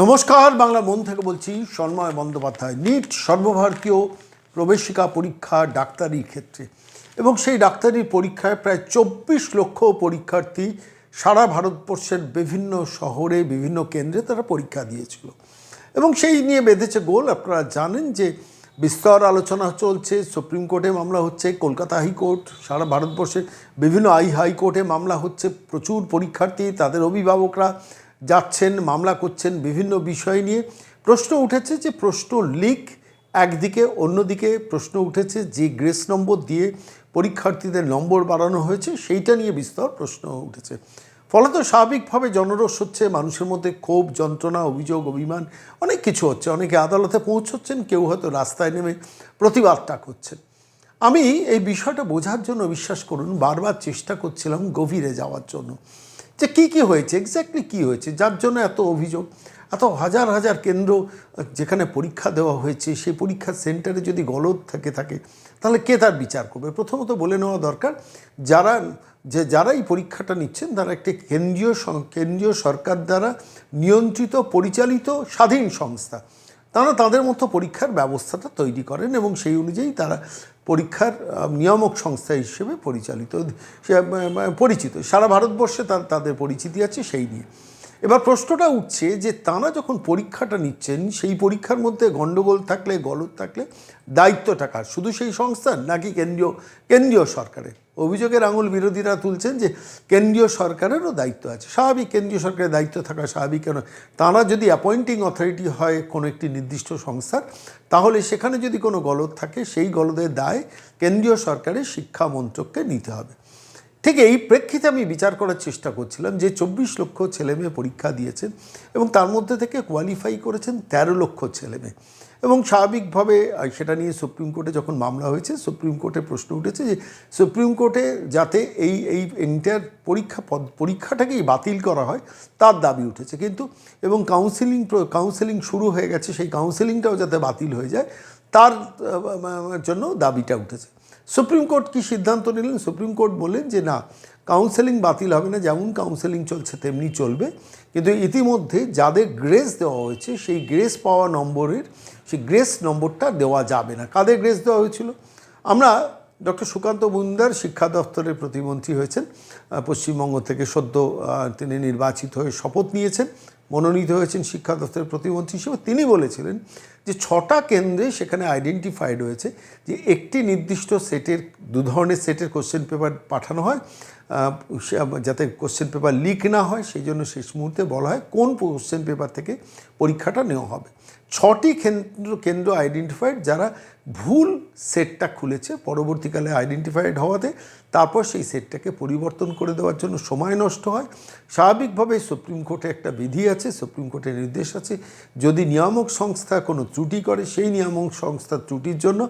নমস্কার, বাংলা মন থেকে বলছি সন্ময় বন্দ্যোপাধ্যায় নিট সর্বভারতীয় প্রবেশিকা পরীক্ষা ডাক্তারির ক্ষেত্রে। এবং সেই ডাক্তারির পরীক্ষায় প্রায় চব্বিশ লক্ষ পরীক্ষার্থী সারা ভারতবর্ষের বিভিন্ন শহরে, বিভিন্ন কেন্দ্রে তারা পরীক্ষা দিয়েছিল। এবং সেই নিয়ে বেঁধেছে গোল। আপনারা জানেন যে বিস্তর আলোচনা চলছে, সুপ্রিম কোর্টে মামলা হচ্ছে, কলকাতা হাইকোর্ট, সারা ভারতবর্ষের বিভিন্ন আই হাইকোর্টে মামলা হচ্ছে, প্রচুর পরীক্ষার্থী, তাদের অভিভাবকরা যাচ্ছেন, মামলা করছেন বিভিন্ন বিষয় নিয়ে। প্রশ্ন উঠেছে যে প্রশ্ন লিক, একদিকে, অন্যদিকে প্রশ্ন উঠেছে যে গ্রেস নম্বর দিয়ে পরীক্ষার্থীদের নম্বর বাড়ানো হয়েছে, সেইটা নিয়ে বিস্তর প্রশ্ন উঠেছে। ফলত স্বাভাবিকভাবে জনরোষ হচ্ছে, মানুষের মধ্যে ক্ষোভ, যন্ত্রণা, অভিযোগ, অভিমান, অনেক কিছু হচ্ছে। অনেকে আদালতে পৌঁছচ্ছেন, কেউ হয়তো রাস্তায় নেমে প্রতিবাদটা করছেন। আমি এই বিষয়টা বোঝার জন্য বিশ্বাস করুন, বারবার চেষ্টা করছিলাম গভীরে যাওয়ার জন্য। যে কী কী হয়েছে এক্স্যাক্টলি কী হয়েছে, যার জন্য এত অভিযোগ? এত হাজার হাজার কেন্দ্র যেখানে পরীক্ষা দেওয়া হয়েছে, সেই পরীক্ষার সেন্টারে যদি গলদ থেকে, থাকে, তাহলে কে তার বিচার করবে? প্রথমত বলে নেওয়া দরকার, যারা, যে যারা এই পরীক্ষাটা নিচ্ছেন, তারা একটি কেন্দ্রীয় কেন্দ্রীয় সরকার দ্বারা নিয়ন্ত্রিত, পরিচালিত, স্বাধীন সংস্থা। তারা তাদের মতো পরীক্ষার ব্যবস্থাটা তৈরি করেন এবং সেই অনুযায়ী তারা পরীক্ষার নিয়ামক সংস্থা হিসেবে পরিচালিত পরিচিত। সারা ভারতবর্ষে তার, তাদের পরিচিতি আছে সেই নিয়ে। এবার প্রশ্নটা উঠছে যে, তারা যখন পরীক্ষাটা নিচ্ছেন, সেই পরীক্ষার মধ্যে গণ্ডগোল থাকলে গলত থাকলে দায়িত্বটা কার? শুধু সেই সংস্থার নাকি কেন্দ্রীয় কেন্দ্রীয় সরকারের? অভিযোগের আঙুল বিরোধীরা তুলছেন যে কেন্দ্রীয় সরকারেরও দায়িত্ব আছে। স্বাভাবিক কেন্দ্রীয় সরকারের দায়িত্ব থাকা স্বাভাবিক কেন? তারা যদি অ্যাপয়েন্টিং অথরিটি হয় কোনো একটি নির্দিষ্ট সংস্থার, তাহলে সেখানে যদি কোনো গলদ থাকে, সেই গলদের দায় কেন্দ্রীয় সরকারের শিক্ষা মন্ত্রককে নিতে হবে। ঠিক এই প্রেক্ষিতে আমি বিচার করার চেষ্টা করছিলাম যে চব্বিশ লক্ষ ছেলেমেয়ে পরীক্ষা দিয়েছেন এবং তার মধ্যে থেকে কোয়ালিফাই করেছেন তেরো লক্ষ ছেলেমেয়ে। এবং স্বাভাবিকভাবে সেটা নিয়ে সুপ্রিম কোর্টে যখন মামলা হয়েছে, সুপ্রিম কোর্টে প্রশ্ন উঠেছে যে সুপ্রিম কোর্টে যাতে এই এই ইন্টার পরীক্ষা পদ- পরীক্ষাটাকেই বাতিল করা হয়, তার দাবি উঠেছে। কিন্তু, এবং কাউন্সিলিং কাউন্সিলিং শুরু হয়ে গেছে, সেই কাউন্সিলিংটাও যাতে বাতিল হয়ে যায়, তার জন্য দাবিটা উঠেছে। সুপ্রিম কোর্ট কি সিদ্ধান্ত নিলেন? সুপ্রিম কোর্ট বললেন যে না কাউন্সেলিং বাতিল হবে না, যেমন কাউন্সেলিং চলছে, তেমনি চলবে। কিন্তু ইতিমধ্যে যাদের গ্রেস দেওয়া হয়েছে, সেই গ্রেস পাওয়া নম্বরের সেই গ্রেস নম্বরটা দেওয়া যাবে না। কাদের গ্রেস দেওয়া হয়েছিল? আমরা ডক্টর সুকান্ত মুন্দার শিক্ষা দপ্তরের প্রতিমন্ত্রী হয়েছেন। পশ্চিমবঙ্গ থেকে সদ্য তিনি নির্বাচিত হয়ে শপথ নিয়েছেন। মনোনীত হয়েছেন শিক্ষা দপ্তরের প্রতিমন্ত্রী হিসেবে। তিনি বলেছিলেন যে ছটা কেন্দ্রে সেখানে আইডেন্টিফাইড হয়েছে যে একটি নির্দিষ্ট সেটের, দু ধরনের সেটের কোশ্চেন পেপার পাঠানো হয়। যাতে কোশ্চেন পেপার লিক না হয়, সেই জন্য শেষ মুহূর্তে বলা হয় কোন কোশ্চেন পেপার থেকে পরীক্ষাটা নেওয়া হবে। ছটি কেন্দ্র কেন্দ্র আইডেন্টিফাইড যারা ভুল সেটটা খুলেছে পরবর্তীকালে আইডেন্টিফাইড হওয়াতে, তারপর সেই সেটটাকে পরিবর্তন করে দেওয়ার জন্য সময় নষ্ট হয়। স্বাভাবিকভাবে সুপ্রিম কোর্টে একটা বিধি আছে সুপ্রিম কোর্টের নির্দেশ আছে, যদি নিয়ামক সংস্থা কোনো ত্রুটি করে সেই নিয়ামক সংস্থার ত্রুটির জন্য,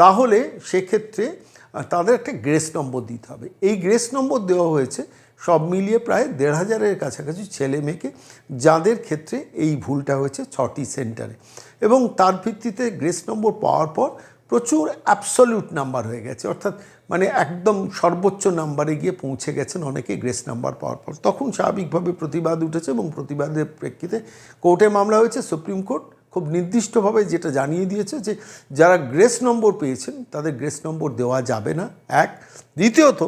তাহলে সেক্ষেত্রে তাদের একটা গ্রেস নম্বর দিতে হবে। এই গ্রেস নম্বর দেওয়া হয়েছে সব মিলিয়ে প্রায় দেড় হাজারের কাছাকাছি ছেলে মেয়েকে, যাদের ক্ষেত্রে এই ভুলটা হয়েছে ছটি সেন্টারে। এবং তার ভিত্তিতে গ্রেস নম্বর পাওয়ার পর প্রচুর অ্যাবসলিউট নাম্বার হয়ে গেছে। অর্থাৎ মানে একদম সর্বোচ্চ নাম্বারে গিয়ে পৌঁছে গেছেন অনেকে গ্রেস নাম্বার পাওয়ার পর। তখন স্বাভাবিকভাবে প্রতিবাদ উঠেছে এবং প্রতিবাদের প্রেক্ষিতে কোর্টে মামলা হয়েছে। সুপ্রিম কোর্ট খুব নির্দিষ্টভাবে যেটা জানিয়ে দিয়েছে যে, যারা গ্রেস নম্বর পেয়েছেন, তাদের গ্রেস নম্বর দেওয়া যাবে না। এক। দ্বিতীয়ত,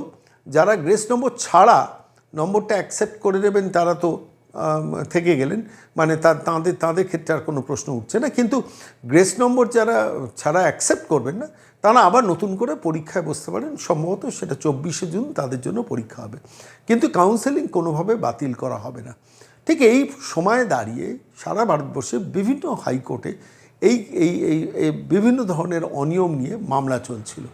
যারা গ্রেস নম্বর ছাড়া নম্বরটা অ্যাকসেপ্ট করে নেবেন, তারা তো থেকে গেলেন। মানে তার তাঁদের তাঁদের ক্ষেত্রে আর কোনো প্রশ্ন উঠছে না। কিন্তু গ্রেস নম্বর যারা, ছাড়া অ্যাকসেপ্ট করবেন না, তারা আবার নতুন করে পরীক্ষায় বসতে পারেন। সম্ভবত সেটা চব্বিশে জুন, তাদের জন্য পরীক্ষা হবে। কিন্তু কাউন্সেলিং কোনোভাবে বাতিল করা হবে না। ঠিক এই সময়ে দাঁড়িয়ে সারা ভারতবর্ষে বিভিন্ন হাইকোর্টে এই এই এই এই বিভিন্ন ধরনের অনিয়ম নিয়ে মামলা চলছিল।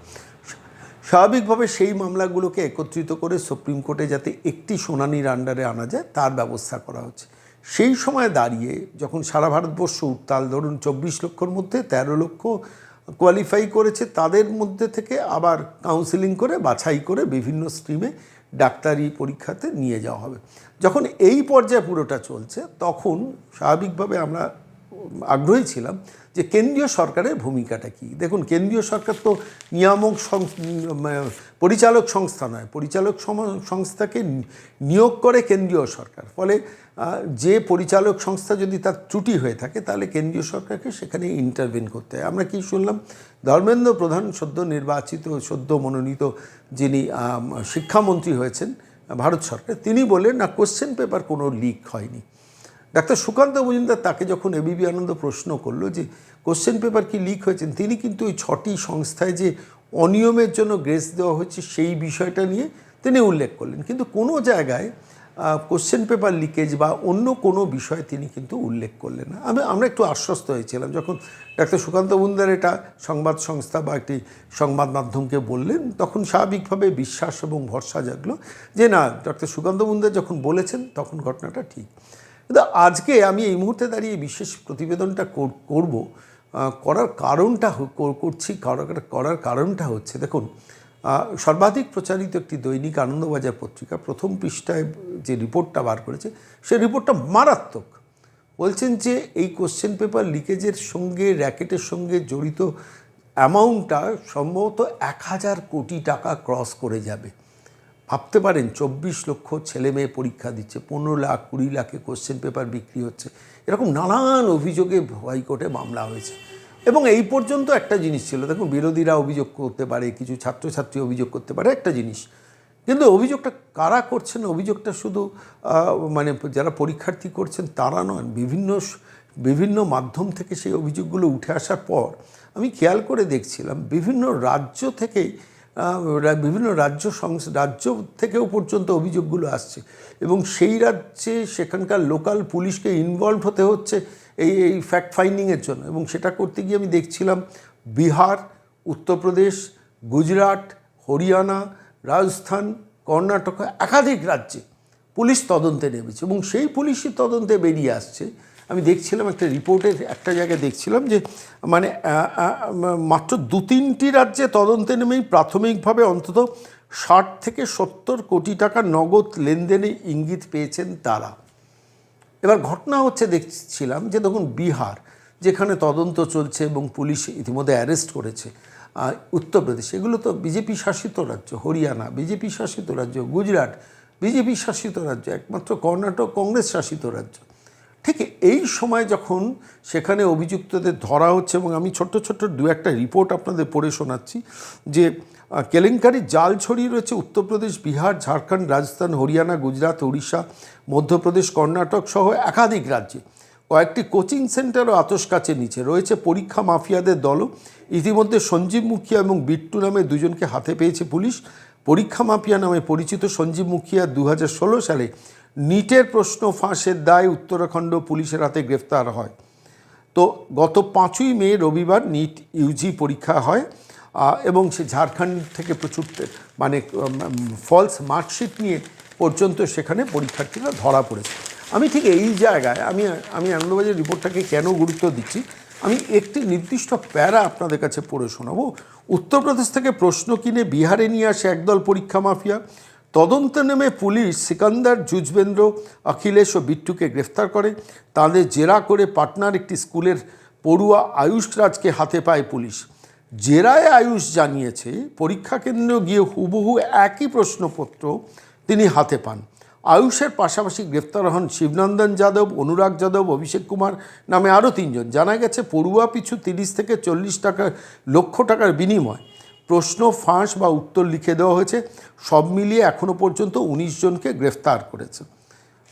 স্বাভাবিকভাবে সেই মামলাগুলোকে একত্রিত করে সুপ্রিম কোর্টে যাতে একটি শুনানির আন্ডারে আনা যায়, তার ব্যবস্থা করা হচ্ছে। সেই সময় দাঁড়িয়ে যখন সারা ভারতবর্ষ উত্তাল, ধরুন চব্বিশ লক্ষর মধ্যে তেরো লক্ষ কোয়ালিফাই করেছে, তাদের মধ্যে থেকে আবার কাউন্সিলিং করে, বাছাই করে বিভিন্ন স্ট্রিমে ডাক্তারি পরীক্ষাতে নিয়ে যাওয়া হবে। যখন এই পর্যায়ে পুরোটা চলছে, তখন স্বাভাবিকভাবে আমরা আগ্রহী ছিলাম যে কেন্দ্রীয় সরকারের ভূমিকাটা কি? দেখুন, কেন্দ্রীয় সরকার তো নিয়ামক পরিচালক সংস্থা নয়। পরিচালক সংস্থাকে নিয়োগ করে কেন্দ্রীয় সরকার। ফলে যে পরিচালক সংস্থা যদি তার ত্রুটি হয়ে থাকে, তাহলে কেন্দ্রীয় সরকারকে সেখানে ইন্টারভেন করতে হয়। আমরা কি শুনলাম? ধর্মেন্দ্র প্রধান সদ্য নির্বাচিত, সদ্য মনোনীত যিনি শিক্ষামন্ত্রী হয়েছেন, ভারত সরকার, তিনি বলেন না কোশ্চেন পেপার কোনো লিক হয়নি। ডাক্তার সুকান্ত মজুমদার তাকে যখন এবিবি আনন্দ প্রশ্ন করল যে কোশ্চেন পেপার কি লিক হয়েছেন, তিনি কিন্তু ওই ছটি সংস্থায় যে অনিয়মের জন্য গ্রেস দেওয়া হয়েছে সেই বিষয়টা নিয়ে তিনি উল্লেখ করলেন। কিন্তু কোনো জায়গায় কোশ্চেন পেপার লিকেজ বা অন্য কোনো বিষয় তিনি কিন্তু উল্লেখ করলেন না। আমি, আমরা একটু আশ্বস্ত হয়েছিলাম যখন ডাক্তার সুকান্ত মুন্দার এটা সংবাদ সংস্থা বা একটি সংবাদ মাধ্যমকে বললেন, তখন স্বাভাবিকভাবে বিশ্বাস এবং ভরসা জাগলো যে না ডক্টর সুকান্ত মুন্দার যখন বলেছেন, তখন ঘটনাটা ঠিক। কিন্তু আজকে আমি এই মুহূর্তে দাঁড়িয়ে বিশেষ প্রতিবেদনটা কর- করব করার কারণটা করছি করার কারণটা হচ্ছে, দেখুন সর্বাধিক প্রচারিত একটি দৈনিক আনন্দবাজার পত্রিকা প্রথম পৃষ্ঠায় যে রিপোর্টটা বার করেছে সেই রিপোর্টটা মারাত্মক। বলছেন যে এই কোশ্চেন পেপার লিকেজের সঙ্গে র্যাকেটের সঙ্গে জড়িত অ্যামাউন্টটা সম্ভবত এক হাজার কোটি টাকা ক্রস করে যাবে। ভাবতে পারেন, চব্বিশ লক্ষ ছেলে মেয়ে পরীক্ষা দিচ্ছে, পনেরো লাখ, কুড়ি লাখে কোশ্চেন পেপার বিক্রি হচ্ছে। এরকম নানান অভিযোগে হাইকোর্টে মামলা হয়েছে। এবং এই পর্যন্ত একটা জিনিস ছিল, দেখুন বিরোধীরা অভিযোগ করতে পারে, কিছু ছাত্রছাত্রী অভিযোগ করতে পারে, একটা জিনিস। কিন্তু অভিযোগটা কারা করছেন? অভিযোগটা শুধু মানে যারা পরীক্ষার্থী করছেন তারা নন, বিভিন্ন বিভিন্ন মাধ্যম থেকে সেই অভিযোগগুলো উঠে আসার পর আমি খেয়াল করে দেখছিলাম, বিভিন্ন রাজ্য থেকেই বিভিন্ন রাজ্য রাজ্য থেকেও পর্যন্ত অভিযোগগুলো আসছে। এবং সেই রাজ্যে সেখানকার লোকাল পুলিশকে ইনভলভ হতে হচ্ছে এই এই ফ্যাক্ট ফাইন্ডিংয়ের জন্য। এবং সেটা করতে গিয়ে আমি দেখছিলাম বিহার, উত্তরপ্রদেশ, গুজরাট, হরিয়ানা, রাজস্থান, কর্ণাটক, একাধিক রাজ্যে পুলিশ তদন্তে নেমেছে। এবং সেই পুলিশই তদন্তে বেরিয়ে আসছে আমি দেখছিলাম একটা রিপোর্টের একটা জায়গায় দেখছিলাম যে মানে মাত্র দু তিনটি রাজ্যে তদন্তে নেমেই প্রাথমিকভাবে অন্তত ষাট থেকে সত্তর কোটি টাকা নগদ লেনদেনে ইঙ্গিত পেয়েছেন তারা। এবার ঘটনা হচ্ছে দেখছিলাম যে, দেখুন, বিহার, যেখানে তদন্ত চলছে এবং পুলিশ ইতিমধ্যে অ্যারেস্ট করেছে উত্তরপ্রদেশ, এগুলো তো বিজেপি শাসিত রাজ্য, হরিয়ানা, বিজেপি শাসিত রাজ্য, গুজরাট, বিজেপি শাসিত রাজ্য, একমাত্র কর্ণাটক কংগ্রেস শাসিত রাজ্য। ঠিক এই সময় যখন সেখানে অভিযুক্তদের ধরা হচ্ছে এবং আমি ছোট্ট ছোট্ট দু একটা রিপোর্ট আপনাদের পড়ে শোনাচ্ছি যে কেলেঙ্কারি জাল ছড়িয়ে রয়েছে উত্তরপ্রদেশ, বিহার, ঝাড়খণ্ড, রাজস্থান, হরিয়ানা, গুজরাট উড়িষ্যা মধ্যপ্রদেশ, কর্ণাটক সহ একাধিক রাজ্যে। কয়েকটি কোচিং সেন্টারও আতস কাছে নিচে। রয়েছে পরীক্ষা মাফিয়াদের দলও। ইতিমধ্যে সঞ্জীব মুখিয়া এবং বিট্টু নামে দুজনকে হাতে পেয়েছে পুলিশ। পরীক্ষা মাফিয়া নামে পরিচিত সঞ্জীব মুখিয়া দু হাজার ষোলো সালে নিটের প্রশ্ন ফাঁসের দায় উত্তরাখণ্ড পুলিশের হাতে গ্রেফতার হয়। তো গত পাঁচই মে রবিবার নিট ইউজি পরীক্ষা হয় এবং সে ঝাড়খণ্ড থেকে প্রচুর মানে ফলস মার্কশিট নিয়ে পর্যন্ত সেখানে পরীক্ষার্থীরা ধরা পড়েছে। আমি ঠিক এই জায়গায়, আমি আমি আনন্দবাজার রিপোর্টটাকে কেন গুরুত্ব দিচ্ছি? আমি একটি নির্দিষ্ট প্যারা আপনাদের কাছে পড়ে শোনাবো। উত্তরপ্রদেশ থেকে প্রশ্ন কিনে বিহারে নিয়ে আসে একদল পরীক্ষা মাফিয়া তদন্তে নেমে পুলিশ সিকান্দার যুজবেন্দ্র, অখিলেশ ও বিট্টুকে গ্রেফতার করে। তাদের জেরা করে পাটনার একটি স্কুলের পড়ুয়া আয়ুষ রাজকে হাতে পায় পুলিশ। জেরায় আয়ুষ জানিয়েছে, পরীক্ষা কেন্দ্র গিয়ে হুবহু একই প্রশ্নপত্র তিনি হাতে পান। আয়ুষের পাশাপাশি গ্রেফতার হন শিবনন্দন যাদব, অনুরাগ যাদব, অভিষেক কুমার নামে আরও তিনজন। জানা গেছে, পড়ুয়া পিছু তিরিশ থেকে চল্লিশ টাকা, লক্ষ টাকার বিনিময়। প্রশ্ন, ফাঁস বা উত্তর লিখে দেওয়া হয়েছে। সব মিলিয়ে এখনও পর্যন্ত উনিশ জনকে গ্রেফতার করেছে।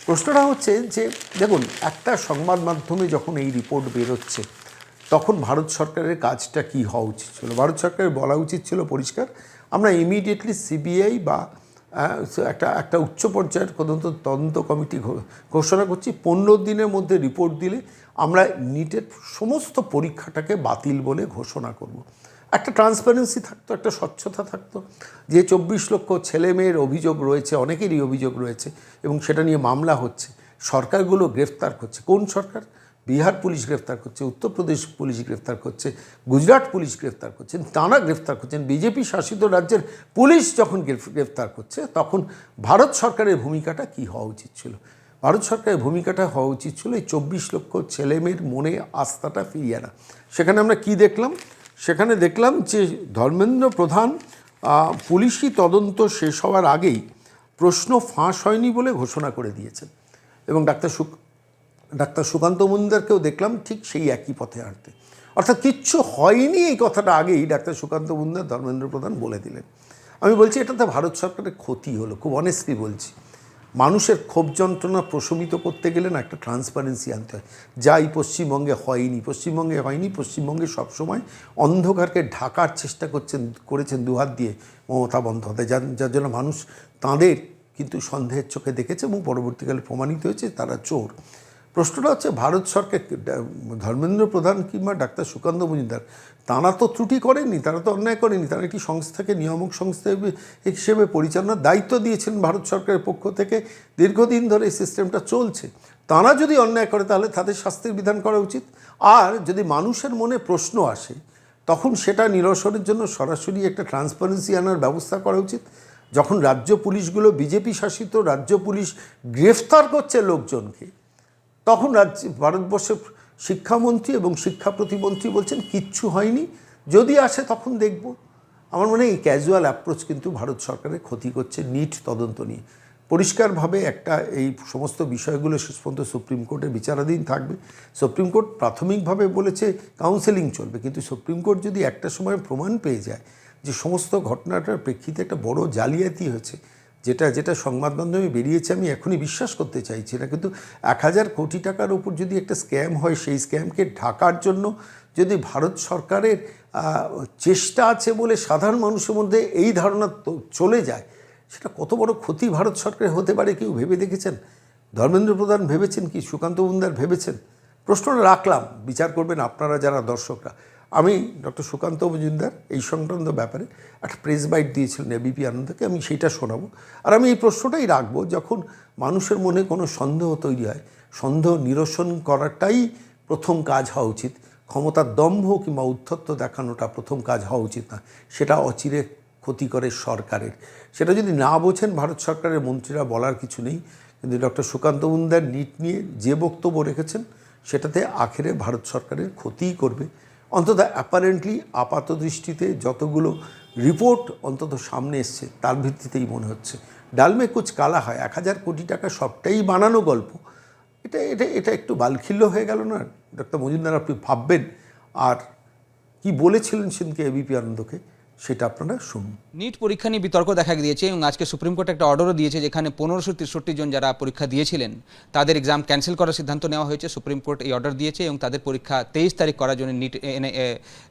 প্রশ্নটা হচ্ছে যে, দেখুন, একটা সংবাদ মাধ্যমে যখন এই রিপোর্ট বেরোচ্ছে, তখন ভারত সরকারের কাজটা কি হওয়া উচিত ছিল? ভারত সরকারের বলা উচিত ছিল, পরিষ্কার, আমরা ইমিডিয়েটলি সিবিআই বা একটা একটা উচ্চ পর্যায়ের তদন্ত তদন্ত কমিটি ঘোষণা করছি। পনেরো দিনের মধ্যে রিপোর্ট দিলে আমরা নিটের সমস্ত পরীক্ষাটাকে বাতিল বলে ঘোষণা করব। একটা ট্রান্সপারেন্সি থাকতো, একটা স্বচ্ছতা থাকতো। যে চব্বিশ লক্ষ ছেলে মেয়ের অভিযোগ রয়েছে, অনেকেরই অভিযোগ রয়েছে এবং সেটা নিয়ে মামলা হচ্ছে, সরকারগুলো গ্রেফতার করছে। কোন সরকার? বিহার পুলিশ গ্রেফতার করছে, উত্তরপ্রদেশ পুলিশ গ্রেফতার করছে, গুজরাট পুলিশ গ্রেফতার করছেন তাঁরা গ্রেফতার করছেন বিজেপি শাসিত রাজ্যের পুলিশ যখন গ্রেফতার করছে, তখন ভারত সরকারের ভূমিকাটা কী হওয়া উচিত ছিল? ভারত সরকারের ভূমিকাটা হওয়া উচিত ছিল এই চব্বিশ লক্ষ ছেলেমেয়ের মনে আস্থাটা ফিরিয়ে আনা। সেখানে আমরা কি দেখলাম? সেখানে দেখলাম যে ধর্মেন্দ্র প্রধান পুলিশি তদন্ত শেষ হওয়ার আগেই প্রশ্ন ফাঁস হয়নি বলে ঘোষণা করে দিয়েছেন। এবং ডাক্তার সুক, ডাক্তার সুকান্ত মজুমদারকেও দেখলাম ঠিক সেই একই পথে হাঁটতে। অর্থাৎ কিচ্ছু হয়নি এই কথাটা আগেই ডাক্তার সুকান্ত মজুমদার ধর্মেন্দ্র প্রধান বলে দিলেন। আমি বলছি, এটাতে ভারত সরকারের ক্ষতি হলো, খুব অনেস্টলি বলছি। মানুষের ক্ষোভ যন্ত্রণা প্রশমিত করতে গেলে না একটা ট্রান্সপারেন্সি আনতে হয়। যা এই পশ্চিমবঙ্গে হয়নি পশ্চিমবঙ্গে হয়নি, পশ্চিমবঙ্গে সবসময় অন্ধকারকে ঢাকার চেষ্টা করছেন, করেছেন দুহাত দিয়ে মমতা বন্দ্যোপাধ্যায়। যার জন্য মানুষ তাঁদের কিন্তু সন্দেহের চোখে দেখেছে এবং পরবর্তীকালে প্রমাণিত হয়েছে তারা চোর। প্রশ্নটা হচ্ছে, ভারত সরকার ধর্মেন্দ্র প্রধান কিংবা ডাক্তার সুকান্ত মজুমদার, তারা তো ত্রুটি করেনি তারা তো অন্যায় করেনি তারা একটি সংস্থাকে, নিয়ামক সংস্থা হিসেবে- পরিচালনার দায়িত্ব দিয়েছেন ভারত সরকারের পক্ষ থেকে, দীর্ঘদিন ধরে এই সিস্টেমটা চলছে। তারা যদি অন্যায় করে, তাহলে তাদের শাস্তির বিধান করা উচিত। আর যদি মানুষের মনে প্রশ্ন আসে, তখন সেটা নিরসনের জন্য সরাসরি একটা ট্রান্সপারেন্সি আনার ব্যবস্থা করা উচিত। যখন রাজ্য পুলিশগুলো, বিজেপি শাসিত রাজ্য পুলিশ গ্রেফতার করছে লোকজনকে তখন রাজ্য ভারতবর্ষের শিক্ষামন্ত্রী এবং শিক্ষা প্রতিমন্ত্রী বলছেন, কিচ্ছু হয়নি। যদি আসে তখন দেখব। আমার মনে এই ক্যাজুয়াল অ্যাপ্রোচ কিন্তু ভারত সরকারের ক্ষতি করছে নিট তদন্ত নিয়ে। পরিষ্কারভাবে একটা এই সমস্ত বিষয়গুলো শেষ পর্যন্ত সুপ্রিম কোর্টে বিচারাধীন থাকবে। সুপ্রিম কোর্ট প্রাথমিকভাবে বলেছে কাউন্সেলিং চলবে, কিন্তু সুপ্রিম কোর্ট যদি একটা সময় প্রমাণ পেয়ে যায় যে সমস্ত ঘটনাটার প্রেক্ষিতে একটা বড় জালিয়াতি হয়েছে যেটা যেটা সংবাদ মাধ্যমে বেরিয়েছে, আমি এখনই বিশ্বাস করতে চাইছি না। কিন্তু এক হাজার কোটি টাকার উপর যদি একটা স্ক্যাম হয়, সেই স্ক্যামকে ঢাকার জন্য যদি ভারত সরকারের চেষ্টা আছে বলে সাধারণ মানুষের মধ্যে এই ধারণা চলে যায়, সেটা কত বড় ক্ষতি ভারত সরকারের হতে পারে, কেউ ভেবে দেখেছেন? ধর্মেন্দ্র প্রধান ভেবেছেন কি? সুকান্ত মুন্দার ভেবেছেন? প্রশ্নটা রাখলাম, বিচার করবেন আপনারা যারা দর্শকরা। আমি ডক্টর সুকান্ত মজুমদার এই সংক্রান্ত ব্যাপারে একটা প্রেস বাইট দিয়েছিলেন এবিপি আনন্দকে, আমি সেইটা শোনাবো। আর আমি এই প্রশ্নটাই রাখব, যখন মানুষের মনে কোনো সন্দেহ তৈরি হয়, সন্দেহ নিরসন করাটাই প্রথম কাজ হওয়া উচিত। ক্ষমতার দম্ভ কিংবা উদ্ধত্ত দেখানোটা প্রথম কাজ হওয়া উচিত না। সেটা অচিরে ক্ষতি করে সরকারের। সেটা যদি না বোঝেন, ভারত সরকারের মন্ত্রীরা বলার কিছু নেই। কিন্তু ডক্টর সুকান্ত মুন্দার নিট নিয়ে যে বক্তব্য রেখেছেন, সেটাতে আখেরে ভারত সরকারের ক্ষতিই করবে। অন্তত অ্যাপারেন্টলি আপাত দৃষ্টিতে যতগুলো রিপোর্ট অন্তত সামনে এসছে, তার ভিত্তিতেই মনে হচ্ছে। ডালমে কুচ কালা হয়, এক হাজার কোটি টাকা সবটাই বানানো গল্প। এটা এটা এটা একটু বালখিল্য হয়ে গেল না? ডক্টর মজুমদার, আপনি ভাববেন। আর কি বলেছিলেন সেদিনকে এবিপি আনন্দকে? সেটা আপনারা শুনুন। নিট পরীক্ষা নিয়ে বিতর্ক দেখা দিয়েছে এবং আজকে সুপ্রিম কোর্ট একটা অর্ডারও দিয়েছে যেখানে পনেরোশো তেষট্টি জন যারা পরীক্ষা দিয়েছিলেন, তাদের এক্সাম ক্যান্সেল করার সিদ্ধান্ত নেওয়া হয়েছে। সুপ্রিম কোর্ট এই অর্ডার দিয়েছে এবং তাদের পরীক্ষা তেইশ তারিখ করার জন্য নিট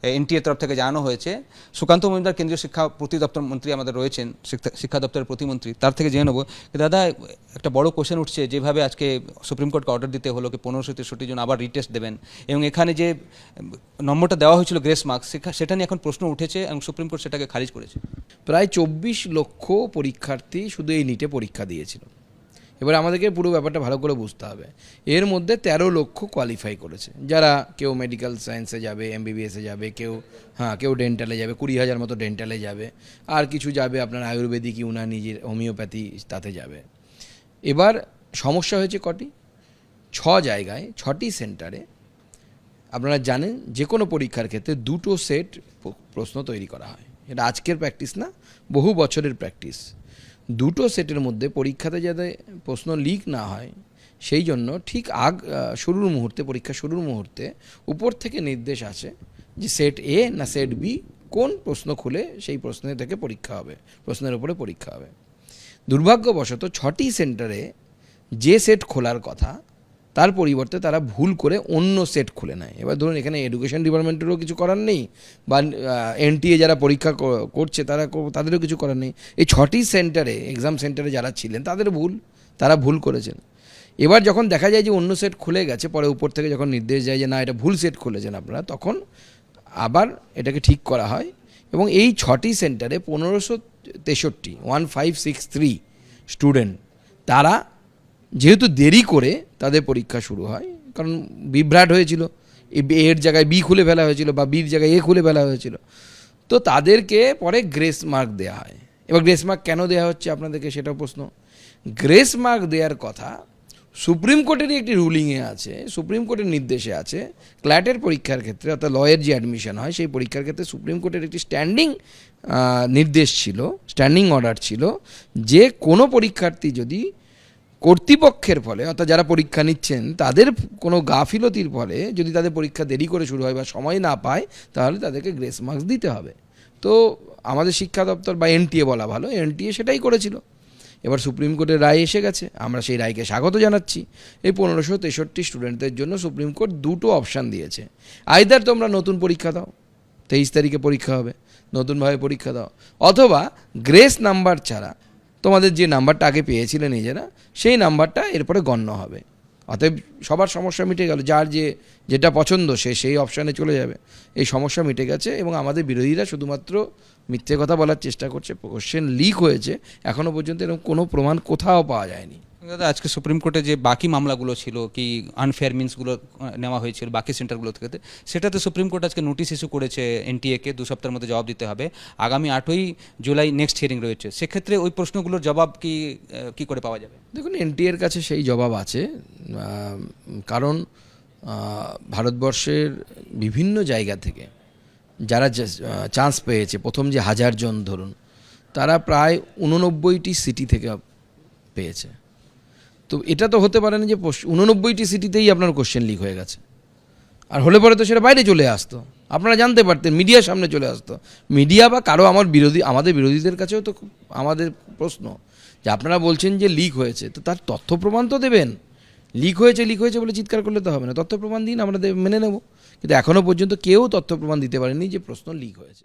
এনটিএর তরফ থেকে জানানো হয়েছে। সুকান্ত মজুমদার, কেন্দ্রীয় শিক্ষা প্রতি দপ্তর মন্ত্রী আমাদের রয়েছেন, শিক্ষা- দপ্তরের প্রতিমন্ত্রী, তার থেকে জেনে নেব দাদা, একটা বড় কোশ্চেন উঠছে যেভাবে আজকে সুপ্রিম কোর্টকে অর্ডার দিতে হলো কি পনেরোশো তেষট্টি জন আবার রিটেস্ট দেবেন। এবং এখানে যে নম্বরটা দেওয়া হয়েছিল গ্রেস মার্কস সেটা নিয়ে এখন প্রশ্ন উঠেছে এবং সুপ্রিম কোর্ট সেটাকে খারিজ করেছে। প্রায় চব্বিশ লক্ষ পরীক্ষার্থী শুধু এই নিটে পরীক্ষা দিয়েছিল। এবার আমাদেরকে পুরো ব্যাপারটা ভালো করে বুঝতে হবে। এর মধ্যে তেরো লক্ষ কোয়ালিফাই করেছে। যারা কেউ মেডিকেল সায়েন্সে যাবে এমবিবিএসে যাবে, কেউ হ্যাঁ কেউ ডেন্টালে যাবে, কুড়ি হাজার মতো ডেন্টালে যাবে, আর কিছু যাবে আপনার আয়ুর্বেদিক, ইউনানি, যে হোমিওপ্যাথি তাতে যাবে। এবার সমস্যা হয়েছে কটি? ছ জায়গায়, ছটি সেন্টারে আপনারা জানেন যে কোনো পরীক্ষার ক্ষেত্রে দুটো সেট প্রশ্ন তৈরি করা হয়। এটা আজকের প্র্যাকটিস না, বহু বছরের প্র্যাকটিস। দুটো সেটের মধ্যে পরীক্ষাতে যাতে প্রশ্ন লিক না হয়, সেই জন্য ঠিক আগ শুরুর মুহূর্তে, পরীক্ষা শুরুর মুহূর্তে উপর থেকে নির্দেশ আছে যে সেট এ না সেট বি কোন প্রশ্ন খুলে সেই প্রশ্নে থেকে পরীক্ষা হবে, প্রশ্নের উপরে পরীক্ষা হবে। দুর্ভাগ্যবশত ছটি সেন্টারে যে সেট খোলার কথা তার পরিবর্তে তারা ভুল করে অন্য সেট খুলে নেয়। এবার ধরুন এখানে এডুকেশন ডিপার্টমেন্টেরও কিছু করার নেই, বা এনটিএ যারা পরীক্ষা করছে তারা তাদেরও কিছু করার নেই। এই ছটি সেন্টারে এক্সাম সেন্টারে যারা ছিলেন, তাদের ভুল, তারা ভুল করেছেন। এবার যখন দেখা যায় যে অন্য সেট খুলে গেছে, পরে উপর থেকে যখন নির্দেশ যায় যে না, এটা ভুল সেট খুলেছেন আপনারা, তখন আবার এটাকে ঠিক করা হয় এবং এই ছটি সেন্টারে পনেরোশো তেষট্টি one five six three student তারা যেহেতু দেরি করে তাদের পরীক্ষা শুরু হয়। কারণ বিভ্রাট হয়েছিল। এর জায়গায় বি খুলে ফেলা হয়েছিল বা বির জায়গায় এ খুলে ফেলা হয়েছিল। তো তাদেরকে পরে গ্রেস মার্ক দেওয়া হয়। এবার গ্রেস মার্ক কেন দেওয়া হচ্ছে আপনাদেরকে সেটাও প্রশ্ন। গ্রেস মার্ক দেওয়ার কথা সুপ্রিম কোর্টেরই একটি রুলিংয়ে আছে, সুপ্রিম কোর্টের নির্দেশে আছে, ক্ল্যাটের পরীক্ষার ক্ষেত্রে অর্থাৎ লয়ের যে অ্যাডমিশন হয়, সেই পরীক্ষার ক্ষেত্রে সুপ্রিম কোর্টের একটি স্ট্যান্ডিং নির্দেশ ছিল, স্ট্যান্ডিং অর্ডার ছিল যে কোনো পরীক্ষার্থী যদি কর্তৃপক্ষের ফলে, অর্থাৎ যারা পরীক্ষা নিচ্ছেন, তাদের কোনো গাফিলতির ফলে যদি তাদের পরীক্ষা দেরি করে শুরু হয় বা সময় না পায়, তাহলে তাদেরকে গ্রেস মার্কস দিতে হবে। তো আমাদের শিক্ষা দপ্তর বা এনটিএ বলা ভালো, এনটিএ সেটাই করেছিল। এবার সুপ্রিম কোর্টের রায় এসে গেছে, আমরা সেই রায়কে স্বাগত জানাচ্ছি। এই পনেরোশো তেষট্টি স্টুডেন্টদের জন্য সুপ্রিম কোর্ট দুটো অপশান দিয়েছে। আইদার তোমরা নতুন পরীক্ষা দাও, তেইশ তারিখে পরীক্ষা হবে, নতুনভাবে পরীক্ষা দাও, অথবা গ্রেস নাম্বার ছাড়া তোমাদের যে নাম্বারটা আগে পেয়েছিলে নিজেরা, সেই নাম্বারটা এরপরে গণ্য হবে। অতএব সবার সমস্যা মিটে গেল, যার যে, যেটা পছন্দ সে সেই অপশানে চলে যাবে। এই সমস্যা মিটে গেছে এবং আমাদের বিরোধীরা শুধুমাত্র মিথ্যে কথা বলার চেষ্টা করছে। কোশ্চেন লিক হয়েছে এখনও পর্যন্ত এরকম কোনো প্রমাণ কোথাও পাওয়া যায়নি। দাদা, আজকে সুপ্রিম কোর্টে যে বাকি মামলাগুলো ছিল, কি আনফেয়ার মিনসগুলো নেওয়া হয়েছিল বাকি সেন্টারগুলো থেকে সেটাতে সুপ্রিম কোর্ট আজকে নোটিশ ইস্যু করেছে এনটিএকে দু সপ্তাহের মধ্যে জবাব দিতে হবে। আগামী আটই জুলাই নেক্সট হিয়ারিং রয়েছে। সেক্ষেত্রে ওই প্রশ্নগুলোর জবাব কি কি করে পাওয়া যাবে? দেখুন এনটিএর কাছে সেই জবাব আছে। কারণ ভারতবর্ষের বিভিন্ন জায়গা থেকে যারা চান্স পেয়েছে, প্রথম যে হাজার জন ধরুন, তারা প্রায় উননব্বইটি সিটি থেকে পেয়েছে। তো এটা তো হতে পারে না যে উননব্বইটি সিটিতেই আপনার কোশ্চেন লিক হয়ে গেছে। আর হলে পরে তো সেটা বাইরে চলে আসতো। আপনারা জানতে পারতেন, মিডিয়ার সামনে চলে আসতো। মিডিয়া বা কারও আমার বিরোধী, আমাদের বিরোধীদের কাছেও তো আমাদের প্রশ্ন যে আপনারা বলছেন যে লিক হয়েছে, তো তার তথ্য প্রমাণ তো দেবেন। লিক হয়েছে লিক হয়েছে বলে চিৎকার করলে তো হবে না। তথ্য প্রমাণ দিন, আমরা মেনে নেব। কিন্তু এখনও পর্যন্ত কেউ তথ্য প্রমাণ দিতে পারেনি যে প্রশ্ন লিক হয়েছে।